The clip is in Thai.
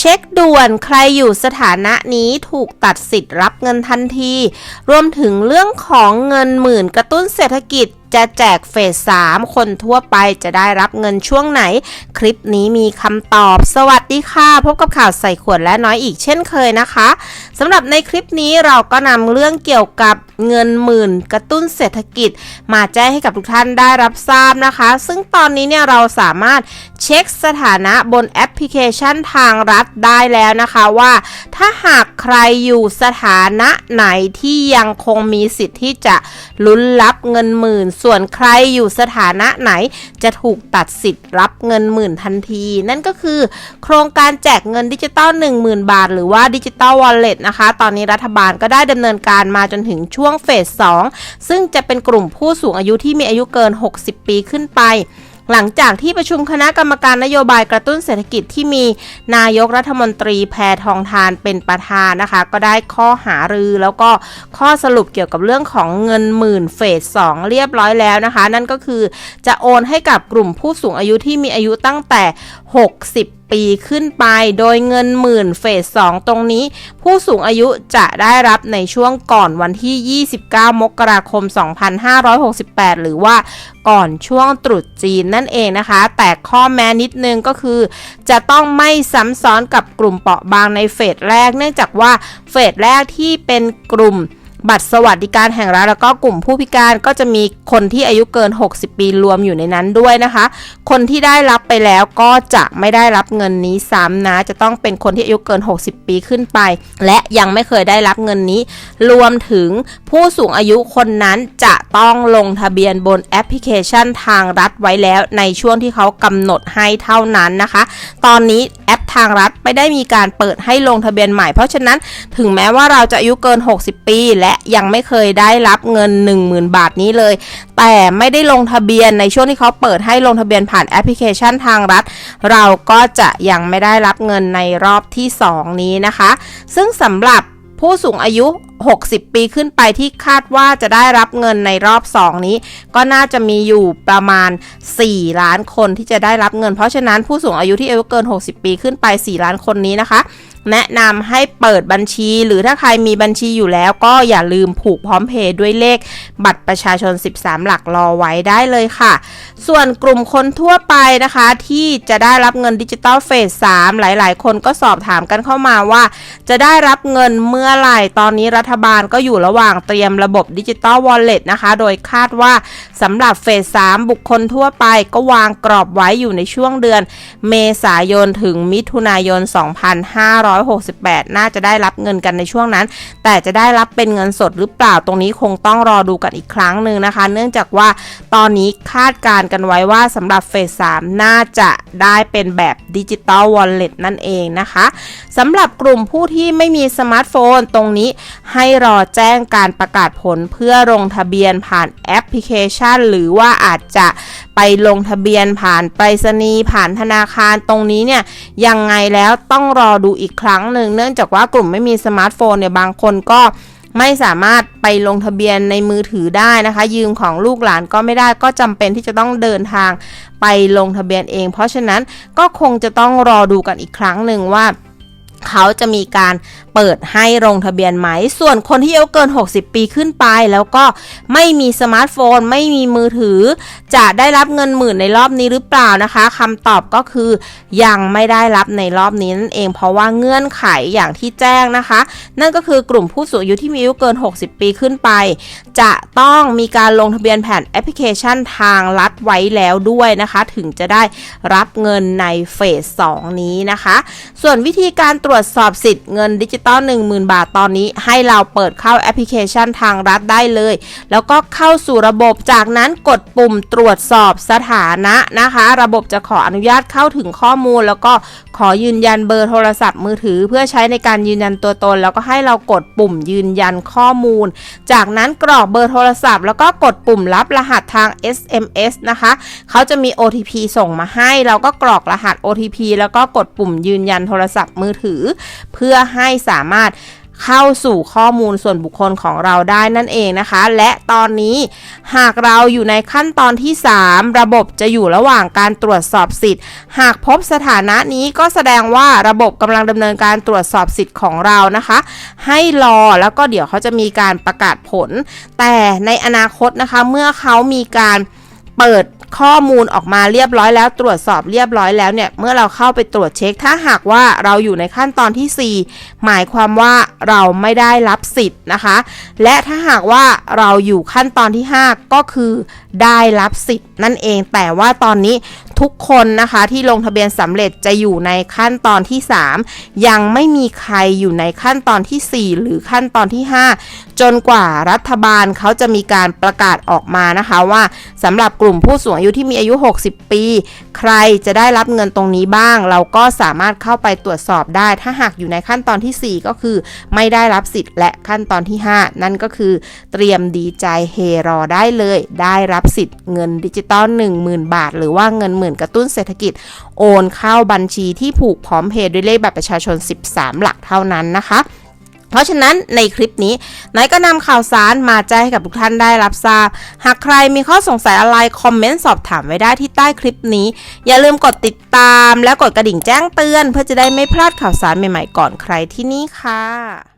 เช็คด่วนใครอยู่สถานะนี้ถูกตัดสิทธิ์รับเงินทันที รวมถึงเรื่องของเงินหมื่นกระตุ้นเศรษฐกิจจะแจกเฟส 3 คนทั่วไปจะได้รับเงินช่วงไหน คลิปนี้มีคำตอบ สวัสดีค่ะ พบกับข่าวใส่ขวดและน้อยอีกเช่นเคยนะคะสำหรับในคลิปนี้เราก็นำเรื่องเกี่ยวกับเงินหมื่นกระตุ้นเศรษฐกิจ มาแจ้งให้กับทุกท่านได้รับทราบนะคะ ซึ่งตอนนี้เนี่ยเราสามารถเช็คสถานะบนแอปพลิเคชันทางรัฐได้แล้วนะคะว่า ถ้าหากใครอยู่สถานะไหนที่ยังคงมีสิทธิ์ที่จะลุ้นรับเงินหมื่น ส่วนใครอยู่สถานะไหนจะถูกตัดสิทธิ์รับเงินหมื่นทันที นั่นก็คือ โครงการแจกเงินดิจิตอล10,000 บาท หรือว่าดิจิตอลวอลเล็ตนะคะ ตอนนี้รัฐบาลก็ได้ดำเนินการมาจนถึงช่วงเฟส2ซึ่งจะเป็นกลุ่มผู้สูงอายุที่มีอายุเกิน 60 ปีขึ้นไป หลังจากที่ประชุมคณะกรรมการนโยบายกระตุ้นเศรษฐกิจที่มีนายกรัฐมนตรีแพทองทานเป็นประธานนะคะ ก็ได้ข้อหารือแล้วก็ข้อสรุปเกี่ยวกับเรื่องของเงินหมื่นเฟสสองเรียบร้อยแล้วนะคะ นั่นก็คือจะโอนให้กับกลุ่มผู้สูงอายุที่มีอายุตั้งแต่ 60 ปีขึ้นไป โดยเงินหมื่นเฟส 2 ตรงนี้ ผู้สูงอายุจะได้รับในช่วงก่อนวันที่ 29 มกราคม 2568 หรือว่าก่อนช่วงตรุษจีนนั่นเองนะคะ แต่ข้อแม้นิดนึงก็คือ จะต้องไม่ซ้ำซ้อนกับกลุ่มเปราะบางในเฟสแรก เนื่องจากว่าเฟสแรกที่เป็นกลุ่ม บัตรสวัสดิการแห่งรัฐแล้วก็กลุ่มผู้พิการก็จะมีคนที่อายุเกิน 60 ปีรวมอยู่ในนั้นด้วยนะคะ คนที่ได้รับไปแล้วก็จะไม่ได้รับเงินนี้ซ้ำนะ จะต้องเป็นคนที่อายุเกิน 60 ปีขึ้นไป และยังไม่เคยได้รับเงินนี้ รวมถึงผู้สูงอายุคนนั้นจะต้องลงทะเบียนบนแอปพลิเคชันทางรัฐไว้แล้วในช่วงที่เขากำหนดให้เท่านั้นนะคะ ตอนนี้แอปทางรัฐไม่ได้มีการเปิดให้ลงทะเบียนใหม่ เพราะฉะนั้นถึงแม้ว่าเราจะอายุเกิน 60 ปีและยังไม่เคยได้รับเงิน 10,000 บาทนี้เลย แต่ไม่ได้ลงทะเบียนในช่วงที่เขาเปิดให้ลงทะเบียนผ่านแอปพลิเคชันทางรัฐ เราก็จะยังไม่ได้รับเงินในรอบที่ 2 นี้นะคะ ซึ่งสำหรับผู้สูงอายุ 60 ปีขึ้นไปที่คาดว่าจะได้รับเงินในรอบ 2 นี้ ก็น่าจะมีอยู่ประมาณ 4 ล้านคนที่จะได้รับเงิน เพราะฉะนั้นผู้สูงอายุที่อายุเกิน 60 ปีขึ้นไป 4 ล้านคนนี้นะคะ แนะนำให้เปิดบัญชี หรือถ้าใครมีบัญชีอยู่แล้วก็อย่าลืมผูกพร้อมเพย์ด้วยเลขบัตรประชาชน 13 หลักรอไว้ได้เลยค่ะ ส่วนกลุ่มคนทั่วไปนะคะที่จะได้รับเงินดิจิตอลเฟส 3 หลาย ๆ คนก็สอบถามกันเข้ามาว่า จะได้รับเงินเมื่อไหร่ ตอนนี้รัฐบาลก็อยู่ระหว่างเตรียมระบบดิจิตอลวอลเล็ตนะคะ โดยคาดว่าสำหรับเฟส 3 บุคคลทั่วไปก็วางกรอบไว้อยู่ในช่วงเดือน เมษายนถึงมิถุนายน 2550 2568 น่าจะได้รับเงินกันในช่วงนั้น แต่จะได้รับเป็นเงินสดหรือเปล่าตรงนี้คงต้องรอดูกันอีกครั้งหนึ่งนะคะ เนื่องจากว่าตอนนี้คาดการณ์กันไว้ว่าสำหรับเฟส 3 น่าจะได้เป็นแบบดิจิตอลวอลเล็ตนั่นเองนะคะสำหรับกลุ่มผู้ที่ไม่มีสมาร์ทโฟนตรงนี้ให้รอแจ้งการประกาศผลเพื่อลงทะเบียนผ่านแอปพลิเคชัน หรือว่าอาจจะ ไปลงทะเบียนผ่านไปรษณีย์ผ่านธนาคารตรงนี้เนี่ยยังไงแล้วต้องรอดูอีกครั้งหนึ่งเนื่องจากว่ากลุ่มไม่มีสมาร์ทโฟนเนี่ยบางคนก็ไม่สามารถไปลงทะเบียนในมือถือได้นะคะ ยืมของลูกหลานก็ไม่ได้ก็จำเป็นที่จะต้องเดินทางไปลงทะเบียนเอง เพราะฉะนั้นก็คงจะต้องรอดูกันอีกครั้งหนึ่งว่าเขาจะมีการ เปิดให้ลงทะเบียนไหม ส่วนคนที่อายุเกิน 60 ปีขึ้นไป แล้วก็ไม่มีสมาร์ทโฟน ไม่มีมือถือ จะได้รับเงินหมื่นในรอบนี้หรือเปล่านะคะคำตอบก็คือยังไม่ได้รับในรอบนี้นั่นเองเพราะว่าเงื่อนไขอย่างที่แจ้งนะคะ นั่นก็คือกลุ่มผู้สูงอายุที่มีอายุเกิน 60 ปีขึ้นไป จะต้องมีการลงทะเบียนแผ่นแอปพลิเคชันทางรัฐไว้แล้วด้วยนะคะ ถึงจะได้รับเงินในเฟส 2 นี้นะคะ ส่วนวิธีการตรวจสอบสิทธิ์เงินดิจิตอล10,000 บาทตอนนี้ให้เราเปิดเข้าแอปพลิเคชันทางรัฐได้เลย แล้วก็เข้าสู่ระบบจากนั้นกดปุ่มตรวจสอบสถานะนะคะ ระบบจะขออนุญาตเข้าถึงข้อมูล แล้วก็ขอยืนยันเบอร์โทรศัพท์มือถือ เพื่อใช้ในการยืนยันตัวตน แล้วก็ให้เรากดปุ่มยืนยันข้อมูล จากนั้นกรอกเบอร์โทรศัพท์ แล้วก็กดปุ่มรับรหัสทาง SMS นะคะ เขาจะมี OTP ส่งมาให้ เราก็กรอกรหัส OTP แล้วก็กดปุ่มยืนยันโทรศัพท์มือถือ เพื่อให้สามารถเข้าสู่ข้อมูลส่วนบุคคลของเราได้นั่นเองนะคะ และตอนนี้หากเราอยู่ในขั้นตอนที่ 3 ระบบจะอยู่ระหว่างการตรวจสอบสิทธิ์ หากพบสถานะนี้ก็แสดงว่าระบบกำลังดำเนินการตรวจสอบสิทธิ์ของเรานะคะ ให้รอแล้วก็เดี๋ยวเขาจะมีการประกาศผล แต่ในอนาคตนะคะเมื่อเขามีการเปิด ข้อมูลออกมาเรียบร้อยแล้ว ตรวจสอบเรียบร้อยแล้วเนี่ยเมื่อเราเข้าไปตรวจเช็ค ถ้าหากว่าเราอยู่ในขั้นตอนที่ 4 หมายความว่าเราไม่ได้รับสิทธิ์นะคะ และถ้าหากว่าเราอยู่ขั้นตอนที่ 5 ก็คือได้รับสิทธิ์นั่นเอง แต่ว่าตอนนี้ ทุกคนนะคะที่ลงทะเบียนสำเร็จจะอยู่ในขั้นตอนที่ 3 ยังไม่มีใครอยู่ในขั้นตอนทีสี่ 4 หรือขั้นตอนที่ 5 จนกว่ารัฐบาลเขาจะมีการประกาศออกมานะคะว่าสำหรับกลุ่มผู้สูงอายุที่มีอายุ 60 ปี ใครจะได้รับเงินตรงนี้บ้าง เราก็สามารถเข้าไปตรวจสอบได้ ถ้าหากอยู่ในขั้นตอนทีสี่4 ก็คือ ไม่ได้รับสิทธิ์และขั้นตอนที่ 5 นั่นก็คือ เตรียมดีใจเฮรอได้เลย ได้รับสิทธิ์เงินดิจิตอล10,000 บาท หรือว่าเงินหมื่นกระตุ้นเศรษฐกิจ โอนเข้าบัญชีที่ผูกพร้อมเพย์ด้วยเลขบัตรประชาชน 13 หลักเท่านั้นนะคะเพราะฉะนั้นในคลิปนี้นายก็นำข่าวสารมาแจ้งให้กับทุกท่านได้รับทราบ หากใครมีข้อสงสัยอะไร คอมเมนต์สอบถามไว้ได้ที่ใต้คลิปนี้ อย่าลืมกดติดตามและกดกระดิ่งแจ้งเตือน เพื่อจะได้ไม่พลาดข่าวสารใหม่ๆก่อนใครที่นี่ค่ะ